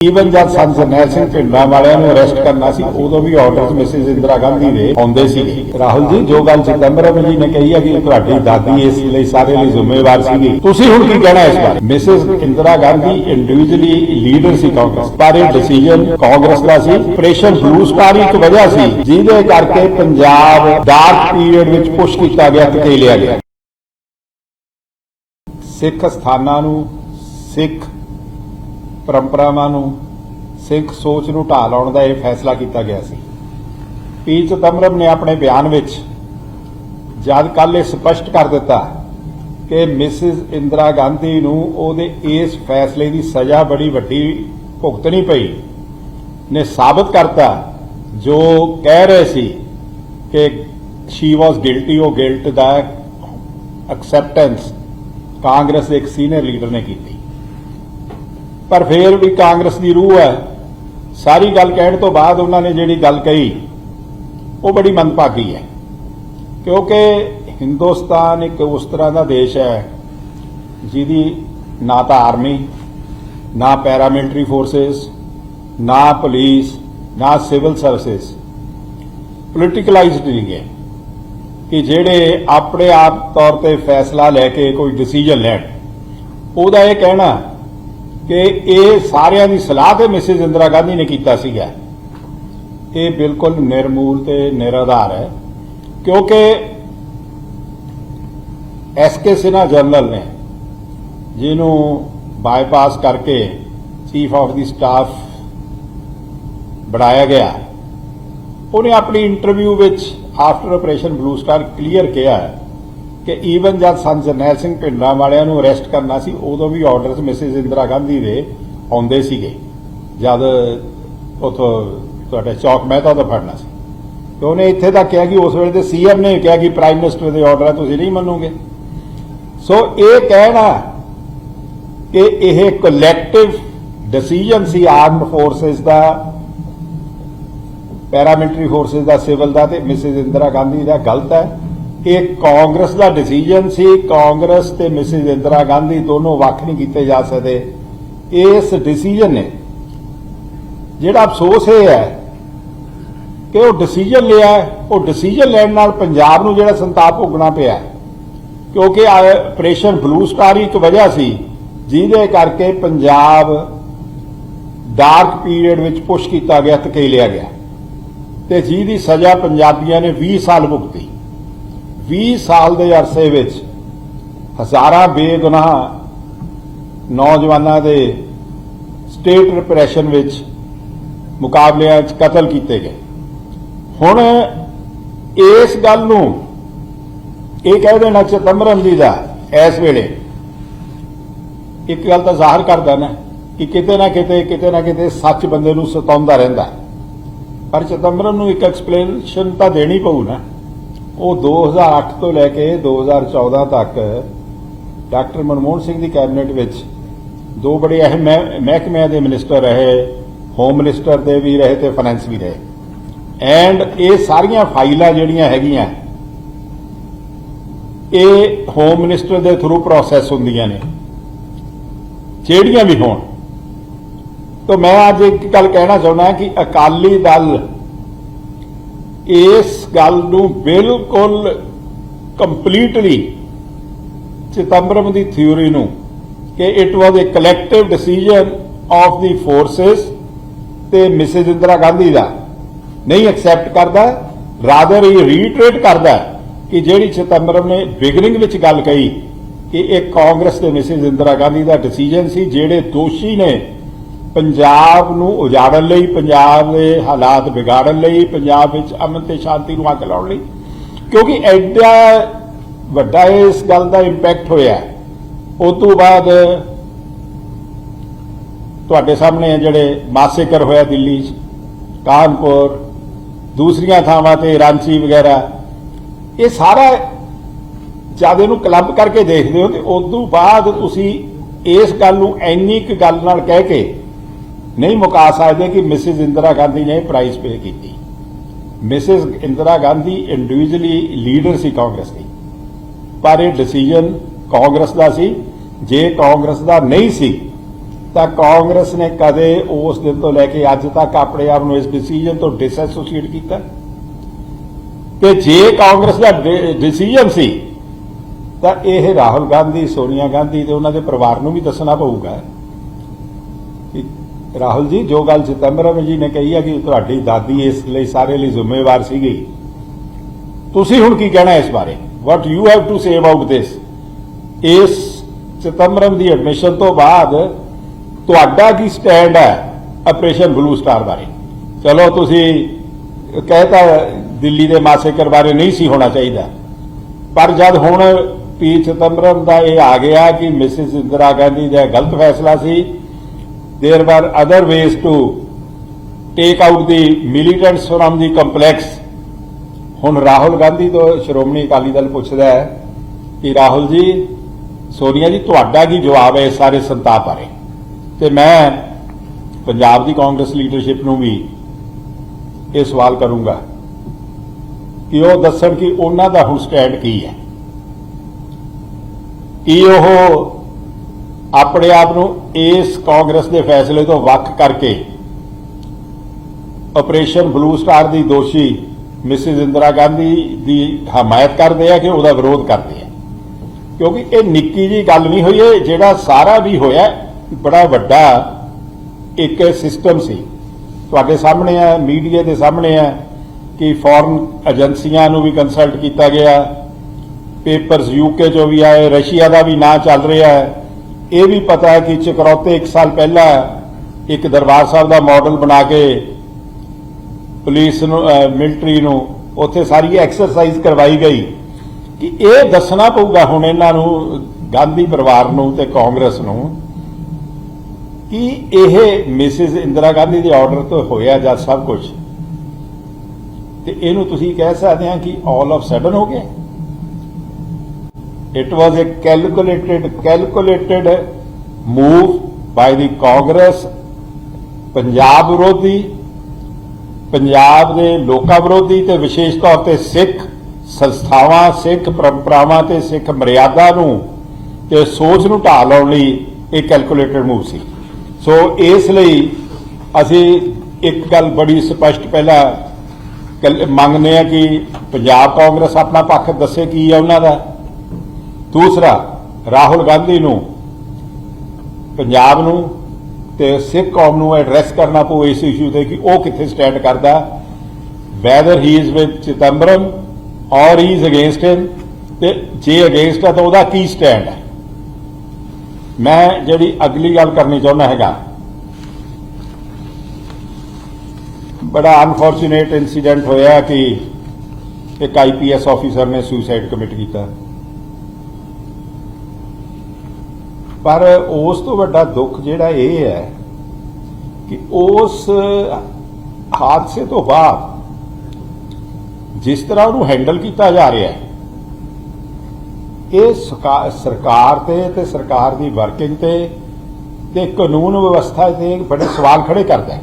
Even ਜਦ ਸੰਤ ਜਰਨੈਲ ਸਿੰਘ ਭਿੰਡਰਾਂ ਵਾਲਿਆਂ ਨੂੰ ਅਰੈਸਟ ਕਰਨਾ ਸੀ, ਉਦੋਂ ਵੀ ਆਰਡਰਸ ਮਿਸਿਸ ਇੰਦਰਾ ਗਾਂਧੀ ਦੇ ਆਉਂਦੇ ਸੀਗੇ ਰਾਹੁਲ ਜੀ, ਜੋ ਗੱਲ ਚਿਦੰਬਰਮ ਜੀ ਨੇ ਕਹੀ ਹੈ ਕਿ ਤੁਹਾਡੀ ਦਾਦੀ ਇਸ ਲਈ ਸਾਰੇ ਲਈ ਜ਼ਿੰਮੇਵਾਰ ਸੀਗੀ। ਤੁਸੀਂ ਹੁਣ ਕੀ ਕਹਿਣਾ ਇਸ ਬਾਰੇ? Mrs Indira Gandhi individually leader ਸੀ ਕਾਂਗਰਸ, ਪਰ ਇਹ ਡਿਸੀਜਨ ਕਾਂਗਰਸ ਦਾ ਸੀ। ਆਪਰੇਸ਼ਨ ਬਲੂ ਸਟਾਰ ਇੱਕ ਵਜ੍ਹਾ ਸੀ, ਜਿਹਦੇ ਕਰਕੇ ਪੰਜਾਬ ਡਾਰਕ ਪੀਰੀਅਡ ਵਿੱਚ ਪੁਸ਼ ਕੀਤਾ ਗਿਆ ਤੇ ਲਿਆ ਗਿਆ। ਸਿੱਖ ਸਥਾਨਾਂ ਨੂੰ ਸਿੱਖ ਪਰੰਪਰਾਵਾਂ ਨੂੰ ਸਿੱਖ ਸੋਚ ਨੂੰ ਢਾਹ ਲਾਉਣ ਦਾ ਇਹ ਫੈਸਲਾ ਕੀਤਾ ਗਿਆ ਸੀ। ਪੀ ਚਿਦੰਬਰਮ ਨੇ ਆਪਣੇ ਬਿਆਨ ਵਿੱਚ ਜਦ ਕੱਲ ਇਹ ਸਪਸ਼ਟ ਕਰ ਦਿੱਤਾ ਕਿ ਮਿਸਿਸ ਇੰਦਰਾ ਗਾਂਧੀ ਨੂੰ ਉਹਦੇ ਇਸ ਫੈਸਲੇ ਦੀ ਸਜ਼ਾ ਬੜੀ ਵੱਡੀ ਭੁਗਤਣੀ ਪਈ, ਨੇ ਸਾਬਤ ਕਰਤਾ, ਜੋ ਕਹਿ ਰਹੇ ਸੀ ਕਿ ਸ਼ੀ ਵਾਸ ਗਿਲਟੀ ਉਹ ਗਿਲਟ ਦਾ ਐਕਸੈਪਟੈਂਸ ਕਾਂਗਰਸ ਦੇ ਇੱਕ ਸੀਨੀਅਰ ਲੀਡਰ ਨੇ ਕੀਤੀ। ਪਰ ਫਿਰ ਵੀ ਕਾਂਗਰਸ ਦੀ ਰੂਹ ਹੈ। ਸਾਰੀ ਗੱਲ ਕਹਿਣ ਤੋਂ ਬਾਅਦ ਉਹਨਾਂ ਨੇ ਜਿਹੜੀ ਗੱਲ ਕਹੀ, ਉਹ ਬੜੀ ਮੰਦਭਾਗੀ ਹੈ। ਕਿਉਂਕਿ ਹਿੰਦੁਸਤਾਨ ਇੱਕ ਉਸ ਤਰ੍ਹਾਂ ਦਾ ਦੇਸ਼ ਹੈ, ਜਿਹਦੀ ਨਾ ਤਾਂ ਆਰਮੀ, ਨਾ ਪੈਰਾਮਿਲਟਰੀ ਫੋਰਸਸ, ਨਾ ਪੁਲਿਸ, ਨਾ ਸਿਵਲ ਸਰਵਿਸਿਜ਼। ਪੋਲੀਟੀਕਲਾਈਜ਼ਡ ਨਹੀਂ ਹੈ ਕਿ ਜਿਹੜੇ ਆਪਣੇ ਆਪ ਤੌਰ ਤੇ ਫੈਸਲਾ ਲੈ ਕੇ ਕੋਈ ਡਿਸੀਜਨ ਲੈਣ। ਉਹਦਾ ਇਹ ਕਹਿਣਾ ਕਿ ਇਹ ਸਾਰਿਆਂ ਦੀ ਸਲਾਹ ਤੇ ਮਿਸਿਸ ਇੰਦਰਾ ਗਾਂਧੀ ਨੇ ਕੀਤਾ ਸੀਗਾ। ਇਹ ਬਿਲਕੁਲ ਨਿਰਮੂਲ ਤੇ ਨਿਰਾਧਾਰ ਹੈ, ਕਿਉਂਕਿ ਐਸਕੇ ਸਿਨਾ ਜਨਰਲ ਨੇ, ਜਿਹਨੂੰ ਬਾਈਪਾਸ ਕਰਕੇ ਚੀਫ ਆਫ ਦੀ ਸਟਾਫ ਬਣਾਇਆ ਗਿਆ, ਉਹਨੇ ਆਪਣੀ ਇੰਟਰਵਿਊ ਵਿੱਚ after operation blue star clear ਕਿਹਾ ਹੈ। ਕਿ ਈਵਨ ਜਦ ਸੰਤ ਜਰਨੈਲ ਸਿੰਘ ਭਿੰਡਰਾਂ ਵਾਲਿਆਂ ਨੂੰ ਅਰੈਸਟ ਕਰਨਾ ਸੀ, ਉਦੋਂ ਵੀ ਆਰਡਰਸ ਮਿਸਿਸ ਇੰਦਰਾ ਗਾਂਧੀ ਦੇ ਆਉਂਦੇ ਸੀਗੇ। ਜਦ ਉਥੋਂ ਤੁਹਾਡੇ ਚੌਕ ਮਹਿਤਾ ਦਾ ਫੜਨਾ ਸੀ। ਤੇ ਉਹਨੇ ਇੱਥੇ ਤੱਕ ਕਿਹਾ ਕਿ ਉਸ ਵੇਲੇ ਤੇ ਸੀਐਮ ਨੇ ਕਿਹਾ ਕਿ ਪ੍ਰਾਈਮ ਮਿਨਿਸਟਰ ਦੇ ਆਰਡਰ ਆ, ਤੁਸੀਂ ਨਹੀਂ ਮੰਨੋਗੇ। ਸੋ ਇਹ ਕਹਿਣਾ ਕਿ ਇਹ ਕਲੈਕਟਿਵ ਡਿਸੀਜਨ ਸੀ ਆਰਮਡ ਫੋਰਸਸ ਦਾ ਪੈਰਾਮਿਲਟਰੀ ਫੋਰਸਸ ਦਾ ਸਿਵਲ ਦਾ ਤੇ ਮਿਸਿਸ ਇੰਦਰਾ ਗਾਂਧੀ ਦਾ ਗਲਤ ਹੈ। ਇਹ ਕਾਂਗਰਸ ਦਾ ਡਿਸੀਜਨ ਸੀ, ਕਾਂਗਰਸ ਤੇ ਮਿਸਿਸ ਇੰਦਰਾ ਗਾਂਧੀ ਦੋਨੋਂ ਵੱਖ ਨਹੀਂ ਕੀਤੇ ਜਾ ਸਕਦੇ। ਇਸ ਡਿਸੀਜਨ ਨੇ, ਜਿਹੜਾ ਅਫਸੋਸ ਇਹ ਹੈ ਕਿ ਉਹ ਡਿਸੀਜਨ ਲਿਆ ਉਹ ਡਿਸੀਜਨ ਲੈਣ ਨਾਲ ਪੰਜਾਬ ਨੂੰ ਜਿਹੜਾ ਸੰਤਾਪ ਭੋਗਣਾ ਪਿਆ ਕਿਉਂਕਿ ਆਪਰੇਸ਼ਨ ਬਲੂ ਸਟਾਰ ਹੀ ਇੱਕ ਵਜ੍ਹਾ ਸੀ, ਜਿਹਦੇ ਕਰਕੇ ਪੰਜਾਬ ਡਾਰਕ ਪੀਰੀਅਡ ਵਿੱਚ ਪੁਸ਼ ਕੀਤਾ ਗਿਆ, ਧਕੇਲਿਆ ਗਿਆ। ਤੇ ਜਿਹਦੀ ਸਜ਼ਾ ਪੰਜਾਬੀਆਂ ਨੇ 20 ਸਾਲ ਭੁਗਤੀ। 20 ਸਾਲ ਦੇ ਅਰਸੇ ਵਿੱਚ ਹਜ਼ਾਰਾਂ ਬੇਗੁਨਾਹ ਨੌਜਵਾਨਾਂ ਦੇ ਸਟੇਟ ਰਿਪਰੈਸ਼ਨ ਵਿੱਚ ਮੁਕਾਬਲਿਆਂ 'ਚ ਕਤਲ ਕੀਤੇ ਗਏ। ਹੁਣ ਇਸ ਗੱਲ ਨੂੰ ਇਹ ਕਹਿ ਦੇਣਾ ਚਿਦੰਬਰਮ ਜੀ ਦਾ ਇਸ ਵੇਲੇ। ਇੱਕ ਗੱਲ ਤਾਂ ਜ਼ਾਹਰ ਕਰਦਾ ਨਾ ਕਿ ਕਿਤੇ ਨਾ ਕਿਤੇ ਕਿਤੇ ਨਾ ਕਿਤੇ ਸੱਚ ਬੰਦੇ ਨੂੰ ਸਤਾਉਂਦਾ ਰਹਿੰਦਾ। ਪਰ ਚਿਦੰਬਰਮ ਨੂੰ ਇੱਕ ਐਕਸਪਲੇਨੇਸ਼ਨ ਤਾਂ ਦੇਣੀ ਪਊ ਨਾ। ਉਹ 2008 ਤੋਂ ਲੈ ਕੇ 2014 ਤੱਕ ਡਾਕਟਰ ਮਨਮੋਹਨ ਸਿੰਘ ਦੀ ਕੈਬਨਿਟ ਵਿੱਚ ਦੋ ਬੜੇ ਅਹਿਮ ਮਹਿ- ਮਹਿਕਮਿਆਂ ਦੇ ਮਿਨਿਸਟਰ ਰਹੇ, ਹੋਮ ਮਿਨਿਸਟਰ ਦੇ ਵੀ ਰਹੇ ਤੇ ਫਾਈਨੈਂਸ ਵੀ ਰਹੇ। ਐਂਡ ਇਹ ਸਾਰੀਆਂ ਫਾਈਲਾਂ ਜਿਹੜੀਆਂ ਹੈਗੀਆਂ, ਇਹ ਹੋਮ ਮਿਨਿਸਟਰ ਦੇ ਥਰੂ ਪ੍ਰੋਸੈਸ ਹੁੰਦੀਆਂ ਨੇ। ਜਿਹੜੀਆਂ ਵੀ ਹੋਣ। ਤਾਂ ਮੈਂ ਅੱਜ ਇੱਕ ਗੱਲ ਕਹਿਣਾ ਚਾਹੁੰਦਾ ਕਿ ਅਕਾਲੀ ਦਲ ਇਸ ਗੱਲ ਨੂੰ ਬਿਲਕੁਲ ਕੰਪਲੀਟਲੀ ਚਿਦੰਬਰਮ ਦੀ ਥਿਊਰੀ ਨੂੰ ਕਿ it was a collective decision of the forces ਤੇ ਮਿਸਿਸ ਇੰਦਰਾ ਗਾਂਧੀ ਦਾ ਨਹੀਂ ਐਕਸੈਪਟ ਕਰਦਾ ਰਾਦਰ ਹੀ ਰੀਟਰੇਟ ਕਰਦਾ ਕਿ ਜਿਹੜੀ ਚਿਦੰਬਰਮ ਨੇ ਬਿਗਨਿੰਗ ਵਿੱਚ ਗੱਲ ਕਹੀ ਕਿ ਇਹ ਕਾਂਗਰਸ ਤੇ ਮਿਸਿਸ ਇੰਦਰਾ ਗਾਂਧੀ ਦਾ ਡਿਸੀਜਨ ਸੀ, ਜਿਹੜੇ ਦੋਸ਼ੀ ਨੇ ਪੰਜਾਬ ਨੂੰ ਉਜਾੜਨ ਲਈ, ਪੰਜਾਬ ਦੇ ਹਾਲਾਤ ਵਿਗਾੜਨ ਲਈ, ਪੰਜਾਬ ਵਿੱਚ ਅਮਨ ਤੇ ਸ਼ਾਂਤੀ ਨੂੰ ਅੱਗ ਲਾਉਣ ਲਈ। ਕਿਉਂਕਿ ਐਡਾ ਵੱਡਾ ਇਸ ਗੱਲ ਦਾ ਇੰਪੈਕਟ ਹੋਇਆ ਉਸ ਤੋਂ ਬਾਅਦ ਤੁਹਾਡੇ ਸਾਹਮਣੇ ਜਿਹੜੇ ਮਾਸੇਕਰ ਹੋਇਆ ਦਿੱਲੀ 'ਚ, ਕਾਨਪੁਰ, ਦੂਸਰੀਆਂ ਥਾਵਾਂ ਤੇ ਰਾਂਚੀ ਵਗੈਰਾ। ਇਹ ਸਾਰਾ ਜਦ ਇਹਨੂੰ ਕਲੱਬ ਕਰਕੇ ਦੇਖਦੇ ਹੋ ਤੇ ਉਸ ਤੋਂ ਬਾਅਦ ਤੁਸੀਂ ਇਸ ਗੱਲ ਨੂੰ ਇੰਨੀ ਕੁ ਗੱਲ ਨਾਲ ਕਹਿ ਕੇ ਨਹੀਂ ਮੁਕਾ ਸਕਦੇ ਕਿ ਮਿਸਿਸ ਇੰਦਰਾ ਗਾਂਧੀ ਨੇ ਪ੍ਰਾਈਜ਼ ਪੇ ਕੀਤੀ। Mrs Indira Gandhi individually leader ਸੀ ਕਾਂਗਰਸ ਦੀ। ਪਰ ਇਹ ਡਿਸੀਜਨ ਕਾਂਗਰਸ ਦਾ ਸੀ। ਜੇ ਕਾਂਗਰਸ ਦਾ ਨਹੀਂ ਸੀ, ਤਾਂ ਕਾਂਗਰਸ ਨੇ ਕਦੇ ਉਸ ਦਿਨ ਤੋਂ ਲੈ ਕੇ ਅੱਜ ਤੱਕ ਆਪਣੇ ਆਪ ਨੂੰ ਇਸ ਡਿਸੀਜਨ ਤੋਂ ਡਿਸਐਸੋਸੀਏਟ ਕੀਤਾ। ਤੇ ਜੇ ਕਾਂਗਰਸ ਦਾ ਡਿਸੀਜਨ ਸੀ, ਤਾਂ ਇਹ ਰਾਹੁਲ ਗਾਂਧੀ, ਸੋਨੀਆ ਗਾਂਧੀ ਤੇ ਉਹਨਾਂ ਦੇ ਪਰਿਵਾਰ ਨੂੰ ਵੀ ਦੱਸਣਾ ਪਊਗਾ ਕਿ ਰਾਹੁਲ ਜੀ, ਜੋ ਗੱਲ ਚਿਦੰਬਰਮ ਜੀ ਨੇ ਕਹੀ ਹੈ ਕਿ ਤੁਹਾਡੀ ਦਾਦੀ ਇਸ ਲਈ ਸਾਰੇ ਲਈ ਜ਼ਿੰਮੇਵਾਰ ਸੀਗੀ। ਤੁਸੀਂ ਹੁਣ ਕੀ ਕਹਿਣਾ ਇਸ ਬਾਰੇ? What you have to say about this ਇਸ ਚਿਦੰਬਰਮ ਦੀ ਐਡਮਿਸ਼ਨ ਤੋਂ ਬਾਅਦ ਤੁਹਾਡਾ ਕੀ ਸਟੈਂਡ ਹੈ ਆਪਰੇਸ਼ਨ ਬਲੂ ਸਟਾਰ ਬਾਰੇ? ਚਲੋ, ਤੁਸੀਂ ਕਹਿਤਾ ਦਿੱਲੀ ਦੇ ਮਾਸੇਕਰ ਬਾਰੇ ਨਹੀਂ ਸੀ ਹੋਣਾ ਚਾਹੀਦਾ। ਪਰ ਜਦ ਹੁਣ ਪੀ ਚਿਦੰਬਰਮ ਦਾ ਇਹ ਆ ਗਿਆ ਕਿ ਮਿਸਿਸ ਇੰਦਰਾ ਗਾਂਧੀ ਦਾ ਗਲਤ ਫੈਸਲਾ ਸੀ there were other ways to take out the militants from the complex. ਹੁਣ ਰਾਹੁਲ ਗਾਂਧੀ ਤੋਂ ਸ਼੍ਰੋਮਣੀ ਅਕਾਲੀ ਦਲ ਪੁੱਛਦਾ ਹੈ ਕਿ ਰਾਹੁਲ ਜੀ, ਸੋਨੀਆ ਜੀ, ਤੁਹਾਡਾ ਕੀ ਜਵਾਬ ਹੈ ਇਸ ਸਾਰੇ ਸੰਤਾਪ ਬਾਰੇ? ਤੇ ਮੈਂ ਪੰਜਾਬ ਦੀ ਕਾਂਗਰਸ ਲੀਡਰਸ਼ਿਪ ਨੂੰ ਵੀ ਇਹ ਸਵਾਲ ਕਰੂੰਗਾ ਕਿ ਉਹ ਦੱਸਣ ਕਿ ਉਹਨਾਂ ਦਾ ਹੁਣ ਸਟੈਂਡ ਕੀ ਹੈ। ਕੀ ਉਹ ਆਪਣੇ ਆਪ ਨੂੰ ਇਸ ਕਾਂਗਰਸ ਦੇ ਫੈਸਲੇ ਤੋਂ ਵੱਖ ਕਰਕੇ ਆਪਰੇਸ਼ਨ ਬਲੂ ਸਟਾਰ ਦੀ ਦੋਸ਼ੀ ਮਿਸਿਸ ਇੰਦਰਾ ਗਾਂਧੀ ਦੀ ਹਮਾਇਤ ਕਰਦੇ ਆ ਕਿ ਉਹਦਾ ਵਿਰੋਧ ਕਰਦੇ ਆ। ਕਿਉਂਕਿ ਇਹ ਨਿੱਕੀ ਜੀ ਗੱਲ ਨਹੀਂ ਹੋਈ, ਇਹ ਜਿਹੜਾ ਸਾਰਾ ਵੀ ਹੋਇਆ, ਬੜਾ ਵੱਡਾ ਇੱਕ ਸਿਸਟਮ ਸੀ। ਤੁਹਾਡੇ ਸਾਹਮਣੇ ਆ, ਮੀਡੀਆ ਦੇ ਸਾਹਮਣੇ ਆ ਕਿ ਫੋਰਨ ਏਜੰਸੀਆਂ ਨੂੰ ਵੀ ਕੰਸਲਟ ਕੀਤਾ ਗਿਆ। ਪੇਪਰਸ ਯੂਕੇ ਚੋਂ ਵੀ ਆਏ, ਰਸ਼ੀਆ ਦਾ ਵੀ ਨਾਂ ਚੱਲ ਰਿਹਾ ਹੈ। ਇਹ ਵੀ ਪਤਾ ਹੈ ਕਿ ਚਕਰੌਤੇ 1 ਸਾਲ ਪਹਿਲਾਂ ਇੱਕ ਦਰਬਾਰ ਸਾਹਿਬ ਦਾ ਮਾਡਲ ਬਣਾ ਕੇ ਪੁਲਿਸ ਨੂੰ ਮਿਲਟਰੀ ਨੂੰ ਉੱਥੇ ਸਾਰੀ ਐਕਸਰਸਾਈਜ਼ ਕਰਵਾਈ ਗਈ। ਕਿ ਇਹ ਦੱਸਣਾ ਪਊਗਾ ਹੁਣ ਇਹਨਾਂ ਨੂੰ, ਗਾਂਧੀ ਪਰਿਵਾਰ ਨੂੰ ਤੇ ਕਾਂਗਰਸ ਨੂੰ, ਕਿ ਇਹ ਮਿਸਿਸ ਇੰਦਰਾ ਗਾਂਧੀ ਦੇ ਆਰਡਰ ਤੋਂ ਹੋਇਆ ਜਾਂ ਸਭ ਕੁਝ ਤੇ ਇਹਨੂੰ ਤੁਸੀਂ ਕਹਿ ਸਕਦੇ ਆ ਕਿ ਆਲ ਆਫ ਸਡਨ ਹੋ ਗਿਆ। It was a calculated calculated move by the congress. Punjab ਵਿਰੋਧੀ ਪੰਜਾਬ ਦੇ ਲੋਕਾਂ ਵਿਰੋਧੀ ਤੇ ਵਿਸ਼ੇਸ਼ ਤੌਰ ਤੇ ਸਿੱਖ ਸੰਸਥਾਵਾਂ, ਸਿੱਖ ਪਰੰਪਰਾਵਾਂ ਤੇ ਸਿੱਖ ਮਰਿਆਦਾ ਨੂੰ ਤੇ ਸੋਚ ਨੂੰ ਢਾਹ ਲਾਉਣ ਲਈ ਇਹ ਕੈਲਕੂਲੇਟਡ ਮੂਵ ਸੀ। ਸੋ ਇਸ ਲਈ ਅਸੀਂ ਇੱਕ ਗੱਲ ਬੜੀ ਸਪਸ਼ਟ ਪਹਿਲਾਂ ਕੱਲ- ਮੰਗਦੇ ਆ ਕਿ ਪੰਜਾਬ ਕਾਂਗਰਸ ਆਪਣਾ ਪੱਖ ਦੱਸੇ ਕੀ ਹੈ ਉਹਨਾਂ ਦਾ। ਦੂਸਰਾ, ਰਾਹੁਲ ਗਾਂਧੀ ਨੂੰ, ਪੰਜਾਬ ਨੂੰ ਤੇ ਸਿੱਖ ਕੌਮ ਨੂੰ ਐਡਰੈਸ ਕਰਨਾ ਪਊ ਇਸ ਇਸ਼ੂ ਤੇ ਕਿ ਉਹ ਕਿੱਥੇ ਸਟੈਂਡ ਕਰਦਾ। Whether he is with Chidambaram or he is against ਹਿਮ ਤੇ ਜੇ ਅਗੇਂਸਟ ਹੈ ਤਾਂ ਉਹਦਾ ਕੀ ਸਟੈਂਡ ਹੈ? ਮੈਂ ਜਿਹੜੀ ਅਗਲੀ ਗੱਲ ਕਰਨੀ ਚਾਹੁੰਦਾ ਹੈਗਾ, ਬੜਾ ਅਨਫੋਰਚੂਨੇਟ ਇਨਸੀਡੈਂਟ ਹੋਇਆ ਕਿ ਇੱਕ ਆਈਪੀਐਸ ਆਫੀਸਰ ਨੇ ਸੁਸਾਈਡ ਕਮਿਟ ਕੀਤਾ। ਪਰ ਉਸ ਤੋਂ ਵੱਡਾ ਦੁੱਖ ਜਿਹੜਾ ਇਹ ਹੈ ਕਿ ਉਸ ਹਾਦਸੇ ਤੋਂ ਬਾਅਦ ਜਿਸ ਤਰ੍ਹਾਂ ਉਹਨੂੰ ਹੈਂਡਲ ਕੀਤਾ ਜਾ ਰਿਹਾ ਹੈ, ਇਹ ਸਰਕਾਰ ਤੇ ਤੇ ਸਰਕਾਰ ਦੀ ਵਰਕਿੰਗ ਤੇ ਤੇ ਕਾਨੂੰਨ ਵਿਵਸਥਾ ਤੇ ਬੜੇ ਸਵਾਲ ਖੜੇ ਕਰਦਾ ਹੈ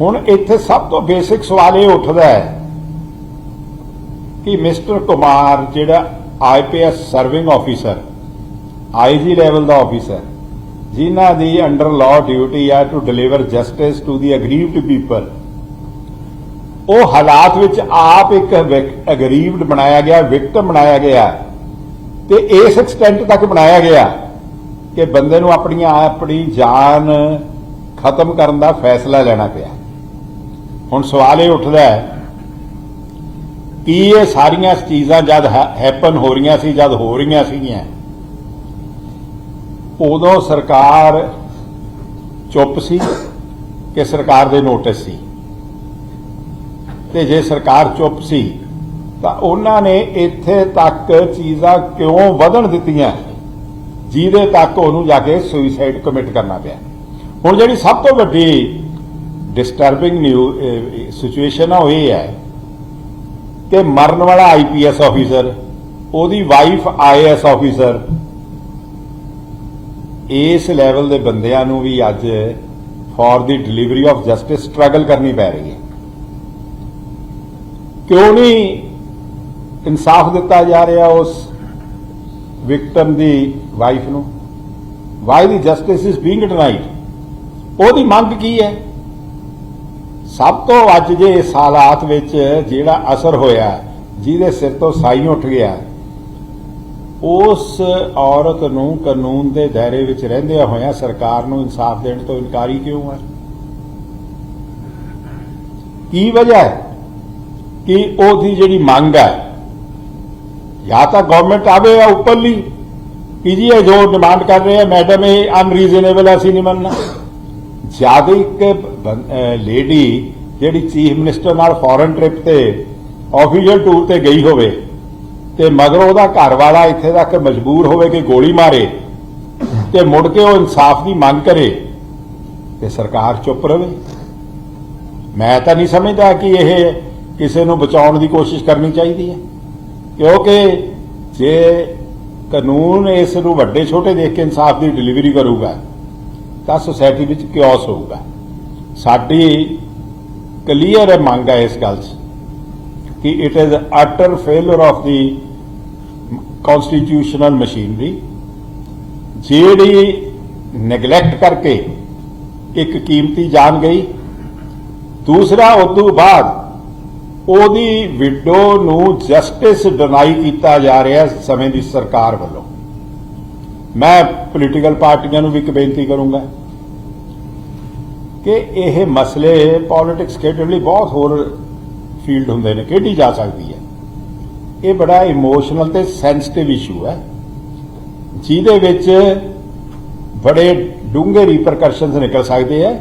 ਹੁਣ ਇੱਥੇ ਸਭ ਤੋਂ ਬੇਸਿਕ ਸਵਾਲ ਇਹ ਉੱਠਦਾ ਹੈ ਕਿ ਮਿਸਟਰ ਕੁਮਾਰ ਜਿਹੜਾ IPS serving officer IG level ਦਾ ਆਫੀਸਰ, ਜਿਨ੍ਹਾਂ ਦੀ ਅੰਡਰ ਲਾਅ ਡਿਊਟੀ ਆ to deliver justice to the aggrieved people. ਉਹ ਹਾਲਾਤ ਵਿੱਚ ਆਪ ਇੱਕ ਅਗਰੀਵਡ ਬਣਾਇਆ ਗਿਆ ਵਿਕਟਮ ਬਣਾਇਆ ਗਿਆ, ਤੇ ਇਸ ਐਕਸਟੈਂਟ ਤੱਕ ਬਣਾਇਆ ਗਿਆ ਕਿ ਬੰਦੇ ਨੂੰ ਆਪਣੀ ਆਪਣੀ ਜਾਨ ਖਤਮ ਕਰਨ ਦਾ ਫੈਸਲਾ ਲੈਣਾ ਪਿਆ। ਹੁਣ ਸਵਾਲ ਇਹ ਉੱਠਦਾ ਹੈ ਕੀ ਇਹ ਸਾਰੀਆਂ ਚੀਜ਼ਾਂ ਜਦ ਹੈਪਨ ਹੋ ਰਹੀਆਂ ਸੀ, ਜਦ ਹੋ ਰਹੀਆਂ ਸੀਗੀਆਂ? ਉਦੋਂ ਸਰਕਾਰ ਚੁੱਪ ਸੀ ਕਿ ਸਰਕਾਰ ਦੇ ਨੋਟਿਸ ਸੀ? ਤੇ ਜੇ ਸਰਕਾਰ ਚੁੱਪ ਸੀ, ਤਾਂ ਉਹਨਾਂ ਨੇ ਇੱਥੇ ਤੱਕ ਚੀਜ਼ਾਂ ਕਿਉਂ ਵਧਣ ਦਿੱਤੀਆਂ? ਜਿਹਦੇ ਤੱਕ ਉਹਨੂੰ ਜਾ ਕੇ ਸੁਸਾਈਡ ਕਮਿਟ ਕਰਨਾ ਪਿਆ। ਹੁਣ ਜਿਹੜੀ ਸਭ ਤੋਂ ਵੱਡੀ ਡਿਸਟਰਬਿੰਗ ਨਿਊ ਸਿਚੁਏਸ਼ਨ ਆ ਉਹ ਇਹ ਹੈ ਕਿ ਮਰਨ ਵਾਲਾ ਆਈਪੀਐਸ ਆਫੀਸਰ, ਉਹਦੀ ਵਾਈਫ ਆਈਐਸ ਆਫੀਸਰ। ਇਸ ਲੈਵਲ ਦੇ ਬੰਦਿਆਂ ਨੂੰ ਵੀ ਅੱਜ for the delivery of justice struggle ਕਰਨੀ ਪੈ ਰਹੀ ਹੈ। ਕਿਉਂ ਨਹੀਂ ਇਨਸਾਫ ਦਿੱਤਾ ਜਾ ਰਿਹਾ ਉਸ ਵਿਕਟਮ ਦੀ ਵਾਈਫ ਨੂੰ? Why the justice is being denied ਉਹਦੀ ਮੰਗ ਕੀ ਹੈ? ਸਭ ਤੋਂ ਅੱਜ ਦੇ ਇਸ ਹਾਲਾਤ ਵਿੱਚ ਜਿਹੜਾ ਅਸਰ ਹੋਇਆ, ਜਿਹਦੇ ਸਿਰ ਤੋਂ ਸਾਈ ਉੱਠ ਗਿਆ, ਉਸ ਔਰਤ ਨੂੰ ਕਾਨੂੰਨ ਦੇ ਦਾਇਰੇ ਵਿੱਚ ਰਹਿੰਦਿਆਂ ਹੋਇਆਂ ਸਰਕਾਰ ਨੂੰ ਇਨਸਾਫ ਦੇਣ ਤੋਂ ਇਨਕਾਰੀ ਕਿਉਂ ਹੈ ਕੀ ਵਜ੍ਹਾ ਹੈ ਕਿ ਉਹਦੀ ਜਿਹੜੀ ਮੰਗ ਹੈ, ਜਾਂ ਤਾਂ ਗਵਰਨਮੈਂਟ ਆਵੇ ਜਾਂ ਉੱਪਰਲੀ, ਕਿ ਜੀ ਇਹ ਜੋ ਡਿਮਾਂਡ ਕਰ ਰਹੇ ਹੈ ਮੈਡਮ ਇਹ ਅਨਰੀਜ਼ਨੇਬਲ ਅਸੀਂ ਨਹੀਂ ਮੰਨਣਾ। ਜ਼ਿਆਦਾ ਇੱਕ ਲੇਡੀ ਜਿਹੜੀ ਚੀਫ ਮਿਨਿਸਟਰ ਨਾਲ ਫੋਰਨ ਟ੍ਰਿਪ ਤੇ ਆਫੀਸ਼ੀਅਲ ਟੂਰ ਤੇ ਗਈ ਹੋਵੇ ਤੇ ਮਗਰ ਉਹਦਾ ਘਰ ਵਾਲਾ ਇੱਥੇ ਤੱਕ ਮਜਬੂਰ ਹੋਵੇ ਕਿ ਗੋਲੀ ਮਾਰੇ ਤੇ ਮੁੜ ਕੇ ਉਹ ਇਨਸਾਫ ਦੀ ਮੰਗ ਕਰੇ ਤੇ ਸਰਕਾਰ ਚੁੱਪ ਰਵੇ। ਮੈਂ ਤਾਂ ਨਹੀਂ ਸਮਝਦਾ ਕਿ ਇਹ ਕਿਸੇ ਨੂੰ ਬਚਾਉਣ ਦੀ ਕੋਸ਼ਿਸ਼ ਕਰਨੀ ਚਾਹੀਦੀ ਹੈ। ਕਿਉਂਕਿ ਜੇ ਕਾਨੂੰਨ ਇਸ ਨੂੰ ਵੱਡੇ ਛੋਟੇ ਦੇਖ ਕੇ ਇਨਸਾਫ ਦੀ ਡਿਲੀਵਰੀ ਕਰੂਗਾ, ਤਾਂ ਸੋਸਾਇਟੀ ਵਿੱਚ ਕਿਓਸ ਹੋਊਗਾ। ਸਾਡੀ ਕਲੀਅਰ ਹੈ ਮੰਗ ਹੈ ਇਸ ਗੱਲ 'ਚ ਕਿ it is utter failure of the constitutional machinery ਜਿਹੜੀ ਨੈਗਲੈਕਟ ਕਰਕੇ ਇੱਕ ਕੀਮਤੀ ਜਾਨ ਗਈ, ਦੂਸਰਾ ਉਸ ਤੋਂ ਬਾਅਦ ਉਹਦੀ ਵਿਡੋ ਨੂੰ ਜਸਟਿਸ ਡਿਨਾਈ ਕੀਤਾ ਜਾ ਰਿਹਾ ਸਮੇਂ ਦੀ ਸਰਕਾਰ ਵੱਲੋਂ। ਮੈਂ ਪੋਲੀਟੀਕਲ ਪਾਰਟੀਆਂ ਨੂੰ ਵੀ ਇੱਕ ਬੇਨਤੀ ਕਰੂੰਗਾ। ਕਿ ਇਹ ਮਸਲੇ ਪੋਲਿਟਿਕਸ ਖੇਡਣ ਲਈ ਬਹੁਤ ਹੋਰ ਫੀਲਡ ਹੁੰਦੇ ਨੇ ਖੇਡੀ ਜਾ ਸਕਦੀ ਹੈ? ਇਹ ਬੜਾ ਇਮੋਸ਼ਨਲ ਤੇ ਸੈਂਸਿਟਿਵ ਇਸ਼ੂ ਹੈ, ਜਿਹਦੇ ਵਿੱਚ ਬੜੇ ਡੂੰਘੇ ਰਿਪਰਕਸ਼ਨਸ ਨਿਕਲ ਸਕਦੇ ਆ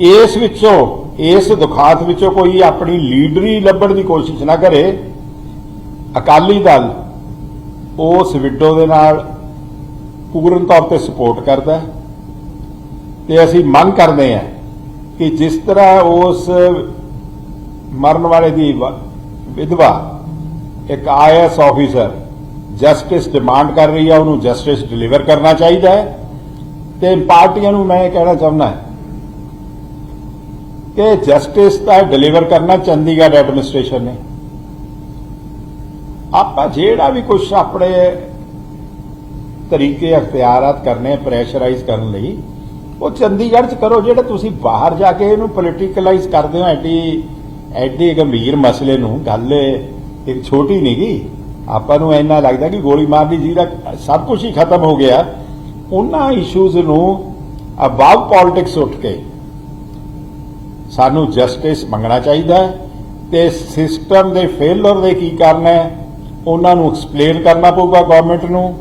ਇਸ ਵਿੱਚੋਂ, ਇਸ ਦੁਖਾਤ ਵਿੱਚੋਂ ਕੋਈ ਆਪਣੀ ਲੀਡਰੀ ਲੱਭਣ ਦੀ ਕੋਸ਼ਿਸ਼ ਨਾ ਕਰੇ, ਅਕਾਲੀ ਦਲ ਉਸ ਵਿਡੋ ਦੇ ਨਾਲ ਪੂਰਨ ਤੌਰ ਤੇ ਸਪੋਰਟ ਕਰਦਾ ਹੈ। ਤੇ ਅਸੀਂ ਮੰਗ ਕਰਦੇ ਹਾਂ ਕਿ ਜਿਸ ਤਰ੍ਹਾਂ ਉਸ ਮਰਨ ਵਾਲੇ ਦੀ ਵ- ਵਿਧਵਾ ਇੱਕ ਆਈਐਸ ਆਫੀਸਰ ਜਸਟਿਸ ਡਿਮਾਂਡ ਕਰ ਰਹੀ ਹੈ ਉਹਨੂੰ ਜਸਟਿਸ ਡਿਲੀਵਰ ਕਰਨਾ ਚਾਹੀਦਾ ਹੈ। ਤੇ ਪਾਰਟੀਆਂ ਨੂੰ ਮੈਂ ਇਹ ਕਹਿਣਾ ਚਾਹੁੰਦਾ ਕਿ ਜਸਟਿਸ ਦਾ ਡਿਲੀਵਰ ਕਰਨਾ ਚੰਡੀਗੜ੍ਹ ਐਡਮਿਨਿਸਟ੍ਰੇਸ਼ਨ ਨੇ। ਆਪਾਂ ਜਿਹੜਾ ਵੀ ਕੁਝ ਆਪਣੇ ਤਰੀਕੇ ਅਖਤਿਆਰਾਤ ਕਰਨੇ ਪ੍ਰੈਸ਼ਰਾਈਜ਼ ਕਰਨ ਲਈ ਉਹ ਚੰਡੀਗੜ੍ਹ ਚ ਕਰੋ, ਜਿਹੜਾ ਤੁਸੀਂ ਬਾਹਰ ਜਾ ਕੇ ਇਹਨੂੰ ਪੋਲੀਟੀਕਲਾਈਜ਼ ਕਰਦੇ ਹੋ, ਐਡੀ ਐਡੀ ਗੰਭੀਰ ਮਸਲੇ ਨੂੰ, ਗੱਲ ਇੱਕ ਛੋਟੀ ਨਹੀਂ ਗੀ। ਆਪਾਂ ਨੂੰ ਇੰਨਾ ਲੱਗਦਾ ਕਿ ਗੋਲੀ ਮਾਰਨੀ ਜਿਹਦਾ ਸਭ ਕੁਝ ਹੀ ਖਤਮ ਹੋ ਗਿਆ। ਉਹਨਾਂ ਇਸ਼ੂਜ਼ ਨੂੰ ਅਬਾਵ ਪੋਲਿਟਿਕਸ ਉੱਠ ਕੇ ਸਾਨੂੰ ਜਸਟਿਸ ਮੰਗਣਾ ਚਾਹੀਦਾ ਹੈ ਤੇ ਸਿਸਟਮ ਦੇ ਫੇਲਰ ਦੇ ਕੀ ਕਾਰਨ ਹੈ, ਉਹਨਾਂ ਨੂੰ ਐਕਸਪਲੇਨ ਕਰਨਾ ਪਊਗਾ ਗਵਰਨਮੈਂਟ ਨੂੰ।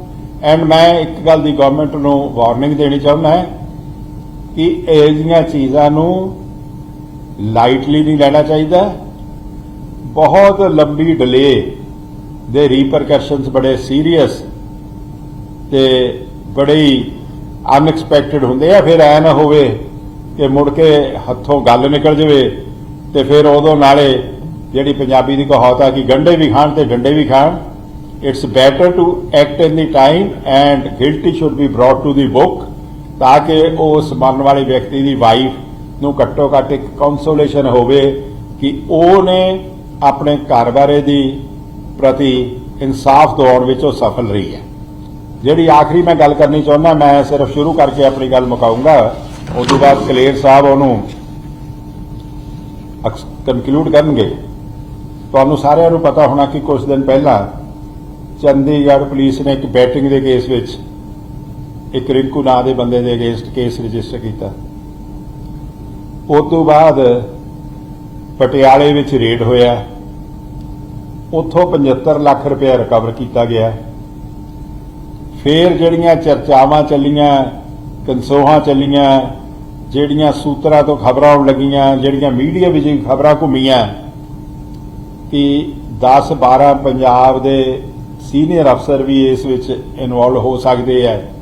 ਐਂਡ ਮੈਂ ਇੱਕ ਗੱਲ ਦੀ ਗਵਰਨਮੈਂਟ ਨੂੰ ਵਾਰਨਿੰਗ ਦੇਣੀ ਚਾਹੁੰਦਾ ਹਾਂ ਕਿ ਇਹ ਜਿਹੀਆਂ ਚੀਜ਼ਾਂ ਨੂੰ ਲਾਈਟਲੀ ਨਹੀਂ ਲੈਣਾ ਚਾਹੀਦਾ। ਬਹੁਤ ਲੰਬੀ ਡਿਲੇ ਦੇ ਰੀਪਰਕਸ਼ਨਸ ਬੜੇ ਸੀਰੀਅਸ ਤੇ ਬੜੇ ਅਨਐਕਸਪੈਕਟਡ ਹੁੰਦੇ ਆ। ਫਿਰ ਐ ਨਾ ਹੋਵੇ ਕਿ ਮੁੜ ਕੇ ਹੱਥੋਂ ਗੱਲ ਨਿਕਲ ਜਾਵੇ ਤੇ ਫਿਰ ਉਦੋਂ ਨਾਲੇ ਜਿਹੜੀ ਪੰਜਾਬੀ ਦੀ ਕਹਾਵਤ ਆ ਕਿ ਗੰਡੇ ਵੀ ਖਾਣ ਤੇ ਡੰਡੇ ਵੀ ਖਾਣ it's better to act in the time and guilty should be brought to the book ਤਾਂ ਕਿ ਉਸ ਮਰਨ ਵਾਲੇ ਵਿਅਕਤੀ ਦੀ ਵਾਈਫ ਨੂੰ ਘੱਟੋ ਘੱਟ ਇੱਕ ਕੰਸੋਲੇਸ਼ਨ ਹੋਵੇ ਕਿ ਉਹਨੇ ਆਪਣੇ ਘਰ ਬਾਰੇ ਦੀ ਪ੍ਰਤੀ ਇਨਸਾਫ ਦਿਵਾਉਣ ਵਿੱਚ ਉਹ ਸਫਲ ਰਹੀ ਹੈ। ਜਿਹੜੀ ਆਖਰੀ ਮੈਂ ਗੱਲ ਕਰਨੀ ਚਾਹੁੰਦਾ, ਮੈਂ ਸਿਰਫ ਸ਼ੁਰੂ ਕਰਕੇ ਆਪਣੀ ਗੱਲ ਮੁਕਾਉਂਗਾ ਉਸ ਤੋਂ ਬਾਅਦ ਕਲੇਰ ਸਾਹਿਬ ਉਹਨੂੰ ਕਨਕਲੂਡ ਕਰਨਗੇ। ਤੁਹਾਨੂੰ ਸਾਰਿਆਂ ਨੂੰ ਪਤਾ ਹੋਣਾ ਕਿ ਕੁਝ ਦਿਨ ਪਹਿਲਾਂ ਚੰਡੀਗੜ੍ਹ ਪੁਲਿਸ ਨੇ ਇੱਕ ਬੈਟਿੰਗ ਦੇ ਕੇਸ ਵਿੱਚ ਇੱਕ ਰਿੰਕੂ ਨਾਂ ਦੇ ਬੰਦੇ ਦੇ ਅਗੇਂਸਟ ਕੇਸ ਰਜਿਸਟਰ ਕੀਤਾ। ਉਸ ਤੋਂ ਬਾਅਦ ਪਟਿਆਲੇ ਵਿੱਚ ਰੇਡ ਹੋਇਆ। ਉੱਥੋਂ 75 ਲੱਖ ਰੁਪਏ ਰਿਕਵਰ ਕੀਤਾ ਗਿਆ। ਫੇਰ ਜਿਹੜੀਆਂ ਚਰਚਾਵਾਂ ਚੱਲੀਆਂ ਕੰਸੋਹਾਂ ਚੱਲੀਆਂ, ਜਿਹੜੀਆਂ ਸੂਤਰਾਂ ਤੋਂ ਖਬਰਾਂ ਆਉਣ ਲੱਗੀਆਂ, ਜਿਹੜੀਆਂ ਮੀਡੀਆ ਵਿੱਚ ਖਬਰਾਂ ਘੁੰਮੀਆਂ ਕਿ 10 12 ਪੰਜਾਬ ਦੇ ਸੀਨੀਅਰ ਅਫਸਰ ਵੀ ਇਸ ਵਿੱਚ ਇਨਵੋਲਵ ਹੋ ਸਕਦੇ ਆ।